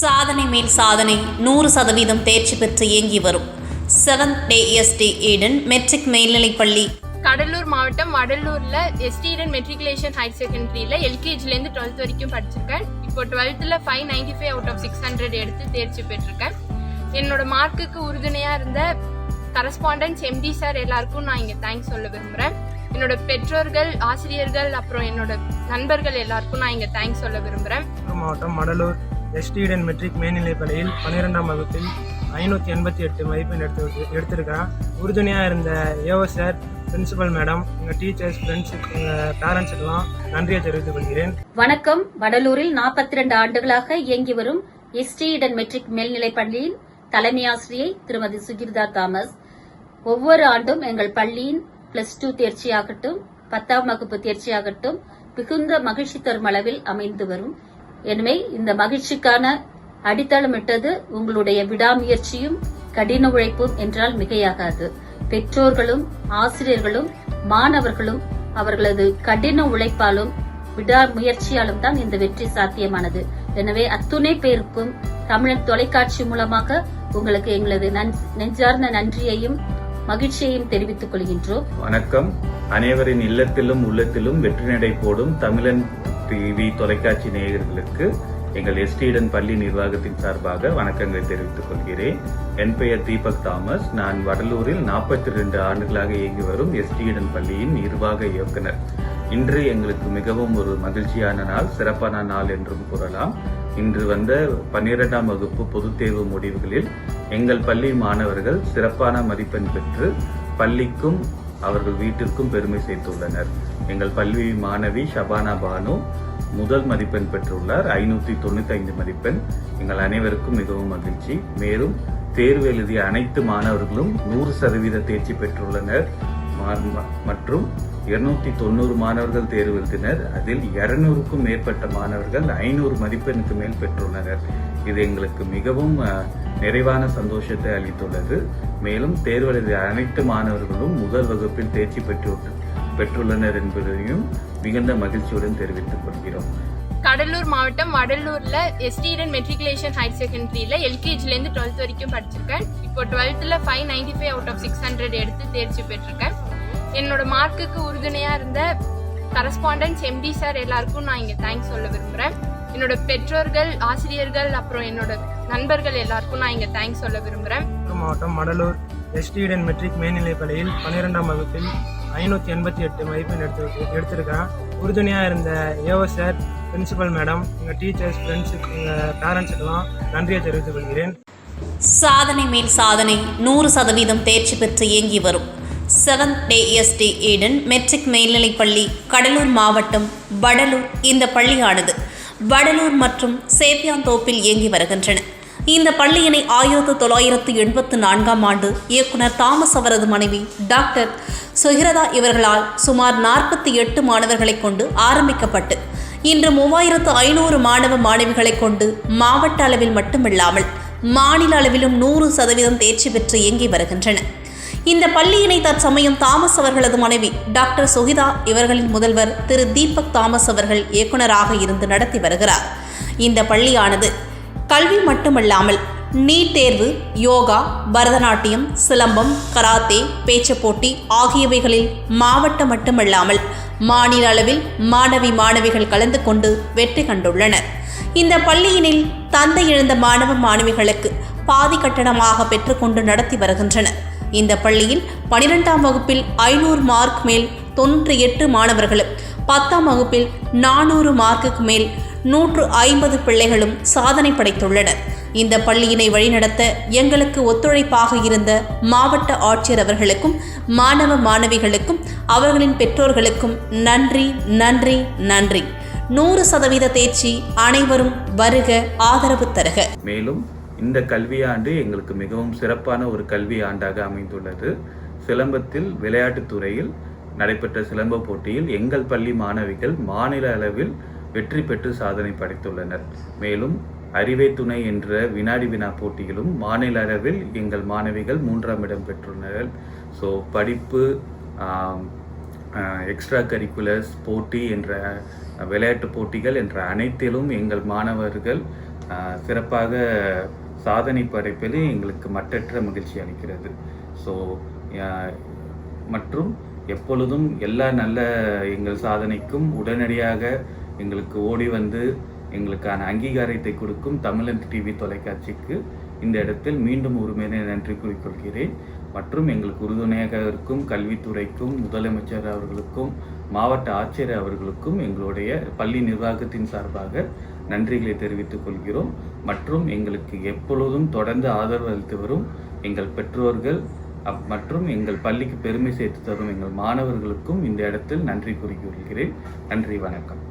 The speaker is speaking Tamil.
சாதனை மேல் சாதனை நூறு சதவீதம் தேர்ச்சி பெற்று இயங்கி வரும். Seventh day ST Eden matric மேல்நிலைப்பள்ளி கடலூர் மாவட்டம் வடலூர்ல எஸ்டிடன் மெட்ரிகுலேஷன் ஹையர் செகண்டரியில எல்கேஜிலேருந்து டுவெல்த் வரைக்கும் படிச்சிருக்கேன். இப்போ டுவெல்த்தில் five ninety five out of six hundred எடுத்து தேர்ச்சி பெற்றிருக்கேன். என்னோட மார்க்குக்கு உறுதுணையாக இருந்த கரஸ்பாண்டன்ஸ் எம்டி சார் எல்லாருக்கும் நான் இங்கே தேங்க்ஸ் சொல்ல விரும்புகிறேன் என்னோட பெற்றோர்கள் ஆசிரியர்கள் அப்புறம் என்னோட நண்பர்கள் எல்லாருக்கும் நான் இங்கே தேங்க்ஸ் சொல்ல விரும்புகிறேன் மாவட்டம் மடலூர் எஸ்டிடன் மெட்ரிக் மேல்நிலைப் பள்ளியில் பன்னிரெண்டாம் வகுப்பில் ஐநூற்றி எண்பத்தி எட்டு மதிப்பெண் எடுத்து எடுத்திருக்கிறான். உறுதுணையாக இருந்த ஏஓ சார் பிரின்சிபல் மேடம் எங்கள் டீச்சர்ஸ் ஃப்ரெண்ட்ஸ் எங்கள் பேரண்ட்ஸுக்கெல்லாம் நன்றியை தெரிவித்துக் கொள்கிறேன். வணக்கம். வடலூரில் 42 ரெண்டு ஆண்டுகளாக இயங்கி வரும் எஸ்டி மெட்ரிக் மேல்நிலைப் பள்ளியின் தலைமை ஆசிரியை திருமதி சுகிர்தா தாமஸ். ஒவ்வொரு ஆண்டும் எங்கள் பள்ளியின் பிளஸ் டூ தேர்ச்சியாகட்டும் பத்தாம் வகுப்பு தேர்ச்சியாகட்டும் மிகுந்த மகிழ்ச்சி தரும் அளவில் அமைந்து வரும். எனவே இந்த மகிழ்ச்சிக்கான அடித்தளமிட்டது உங்களுடைய விடாமுயற்சியும் கடின உழைப்பும் என்றால் மிகையாகாது. பெற்றோர்களும் ஆசிரியர்களும் மாணவர்களும் அவர்களது கடின உழைப்பாலும் விடாமுயற்சியாலும் தான் இந்த வெற்றி சாத்தியமானது. எனவே அத்துணை பேருக்கும் தமிழன் தொலைக்காட்சி மூலமாக உங்களுக்கு எங்களது நன்- நெஞ்சார்ந்த நன்றியையும் மகிழ்ச்சியையும் தெரிவித்துக் கொள்கின்றோம். வணக்கம். அனைவரின் இல்லத்திலும் உள்ளத்திலும் வெற்றி நடை போடும் தமிழன் டிவி தொலைக்காட்சி நேயர்களுக்கு எங்கள் எஸ்டிடன் பள்ளி நிர்வாகத்தின் சார்பாக வணக்கங்களை தெரிவித்துக் கொள்கிறேன். என் பெயர் தீபக் தாமஸ். நான் வடலூரில் 42 ரெண்டு ஆண்டுகளாக இயங்கி வரும் எஸ்டிடன் பள்ளியின் நிர்வாக இயக்குனர். இன்று எங்களுக்கு மிகவும் ஒரு மகிழ்ச்சியான நாள் சிறப்பான நாள் என்றும் கூறலாம். இன்று வந்த பன்னிரெண்டாம் வகுப்பு பொதுத் தேர்வு முடிவுகளில் எங்கள் பள்ளி மாணவர்கள் சிறப்பான மதிப்பெண் பெற்று பள்ளிக்கும் அவர்கள் வீட்டிற்கும் பெருமை சேர்த்துள்ளனர். எங்கள் பள்ளி மாணவி ஷபானா பானு முதல் மதிப்பெண் பெற்றுள்ளார். ஐநூற்றி தொண்ணூத்தி ஐந்து மதிப்பெண். எங்கள் அனைவருக்கும் மிகவும் மகிழ்ச்சி. மேலும் தேர்வு எழுதிய அனைத்து மாணவர்களும் நூறு சதவீத தேர்ச்சி பெற்றுள்ளனர். மற்றும் இருநூத்தி தொண்ணூறு மாணவர்கள் தேர்வு எழுதினர். அதில் இருநூறுக்கும் மேற்பட்ட மாணவர்கள் ஐநூறு மதிப்பெண்ணுக்கு மேல் பெற்றுள்ளனர். இது எங்களுக்கு மிகவும் நிறைவான சந்தோஷத்தை அளித்துள்ளது. மேலும் தேர்வு அனைத்து மாணவர்களும் முதல் வகுப்பில் தேர்ச்சி பெற்று பெற்றுள்ளனர் என்பதையும் மிகுந்த மகிழ்ச்சியுடன் தெரிவித்துக் கொள்கிறோம். கடலூர் மாவட்டம் வடலூர்ல எஸ்டிடன் மெட்ரிகுலேஷன் ஹையர் செகண்டரியில எல்கேஜிலேருந்து டுவெல்த் வரைக்கும் படிச்சிருக்கேன். இப்போ டுவெல்த்தில் five ninety five out of six hundred எடுத்து தேர்ச்சி பெற்றிருக்கேன். என்னோட மார்க்குக்கு உறுதுணையாக இருந்த கரஸ்பாண்டன்ஸ் எம்டி சார் எல்லாருக்கும் நான் இங்கே தேங்க்ஸ் சொல்ல விரும்புகிறேன் என்னோட பெற்றோர்கள் ஆசிரியர்கள் அப்புறம் என்னோட நண்பர்கள் எல்லாருக்கும் நான் இங்கே தேங்க்ஸ் சொல்ல விரும்புகிறேன் மாவட்டம் மடலூர் எஸ்டிடன் மெட்ரிக் மேல்நிலைப் பள்ளியில் பன்னிரெண்டாம் வகுப்பில் ஐநூற்றி எண்பத்தி எட்டு மதிப்பெண் எடுத்து எடுத்திருக்கிறேன். உறுதுணையாக இருந்த ஏஓ சார் பிரின்சிபல் மேடம் எங்கள் டீச்சர்ஸ் ஃப்ரெண்ட்ஸ் எங்கள் பேரண்ட்ஸுக்கெல்லாம் நன்றியை தெரிவித்துக் கொள்கிறேன். சாதனை மேல் சாதனை நூறு சதவீதம் தேர்ச்சி பெற்று இயங்கி வரும். Seventh day ST Eden matric மேல்நிலைப்பள்ளி கடலூர் மாவட்டம் வடலூர் இந்த பள்ளியானது. வடலூர் மற்றும் சேத்தியாந்தோப்பில் இயங்கி வருகின்றன. இந்த பள்ளியினை ஆயிரத்து தொள்ளாயிரத்து எண்பத்து நான்காம் ஆண்டு இயக்குனர் தாமஸ் அவரது மனைவி டாக்டர் சுகிரதா இவர்களால் சுமார் நாற்பத்தி எட்டு மாணவர்களைக் கொண்டு ஆரம்பிக்கப்பட்டு இன்று மூவாயிரத்து ஐநூறு மாணவ மாணவிகளைக் கொண்டு மாவட்ட அளவில் மட்டுமில்லாமல் மாநில அளவிலும் நூறு சதவீதம் தேர்ச்சி பெற்று இயங்கி வருகின்றன. இந்த பள்ளியினை தற்சமயம் தாமஸ் அவர்களது மனைவி டாக்டர் சுகிதா இவர்களின் முதல்வர் திரு தீபக் தாமஸ் அவர்கள் இயக்குனராக இருந்து நடத்தி வருகிறார். இந்த பள்ளியானது கல்வி மட்டுமல்லாமல் நீட் தேர்வு யோகா பரதநாட்டியம் சிலம்பம் கராத்தே பேச்சு போட்டி ஆகியவைகளில் மாவட்டம் மட்டுமல்லாமல் மாநில அளவில் மாணவி மாணவிகள் கலந்து கொண்டு வெற்றி கண்டுள்ளனர். இந்த பள்ளியினில் தந்தை இழந்த மாணவ மாணவிகளுக்கு பாதி கட்டணமாக பெற்றுக்கொண்டு நடத்தி வருகின்றனர். இந்த பள்ளியில் பனிரெண்டாம் வகுப்பில் ஐநூறு மார்க் மேல் தொன்று எட்டு மாணவர்களும் பத்தாம் வகுப்பில் நானூறு மார்க்குக்கு மேல் நூற்று ஐம்பது பிள்ளைகளும் சாதனை படைத்துள்ளனர். இந்த பள்ளியினை வழிநடத்த எங்களுக்கு ஒத்துழைப்பாக இருந்த மாவட்ட ஆட்சியர் அவர்களுக்கும் மாணவ மாணவிகளுக்கும் அவர்களின் பெற்றோர்களுக்கும் நன்றி நன்றி நன்றி. நூறு சதவீத தேர்ச்சி அனைவரும் வருக ஆதரவு தருக. மேலும் இந்த கல்வியாண்டு எங்களுக்கு மிகவும் சிறப்பான ஒரு கல்வி ஆண்டாக அமைந்துள்ளது. சிலம்பத்தில் விளையாட்டுத்துறையில் நடைபெற்ற சிலம்ப போட்டியில் எங்கள் பள்ளி மாணவிகள் மாநில அளவில் வெற்றி பெற்று சாதனை படைத்துள்ளனர். மேலும் அறிவை துணை என்ற வினாடி வினா போட்டியிலும் மாநில அளவில் எங்கள் மாணவிகள் மூன்றாம் இடம் பெற்றுள்ளனர். ஸோ படிப்பு எக்ஸ்ட்ரா கரிக்குலர்ஸ் போட்டி என்ற விளையாட்டு போட்டிகள் என்ற அனைத்திலும் எங்கள் மாணவர்கள் சிறப்பாக சாதனை படைப்பது எங்களுக்கு மற்றற்ற மகிழ்ச்சி அளிக்கிறது. ஸோ மற்றும் எப்பொழுதும் எல்லா நல்ல எங்கள் சாதனைக்கும் உடனடியாக எங்களுக்கு ஓடி வந்து எங்களுக்கான அங்கீகாரத்தை கொடுக்கும் தமிழன் டிவி தொலைக்காட்சிக்கு இந்த இடத்தில் மீண்டும் ஒரு நன்றி கூறிக்கொள்கிறேன். மற்றும் எங்களுக்கு உறுதுணையாக இருக்கும் கல்வித்துறைக்கும் முதலமைச்சர் அவர்களுக்கும் மாவட்ட ஆட்சியர் அவர்களுக்கும் எங்களுடைய பள்ளி நிர்வாகத்தின் சார்பாக நன்றிகளை தெரிவித்துக் கொள்கிறோம். மற்றும் எங்களுக்கு எப்பொழுதும் தொடர்ந்து ஆதரவு அளித்து வரும் எங்கள் பெற்றோர்கள் அப்- மற்றும் எங்கள் பள்ளிக்கு பெருமை சேர்த்து தரும் எங்கள் மாணவர்களுக்கும் இந்த இடத்தில் நன்றி கூறிக்கொள்கிறேன் நன்றி வணக்கம்.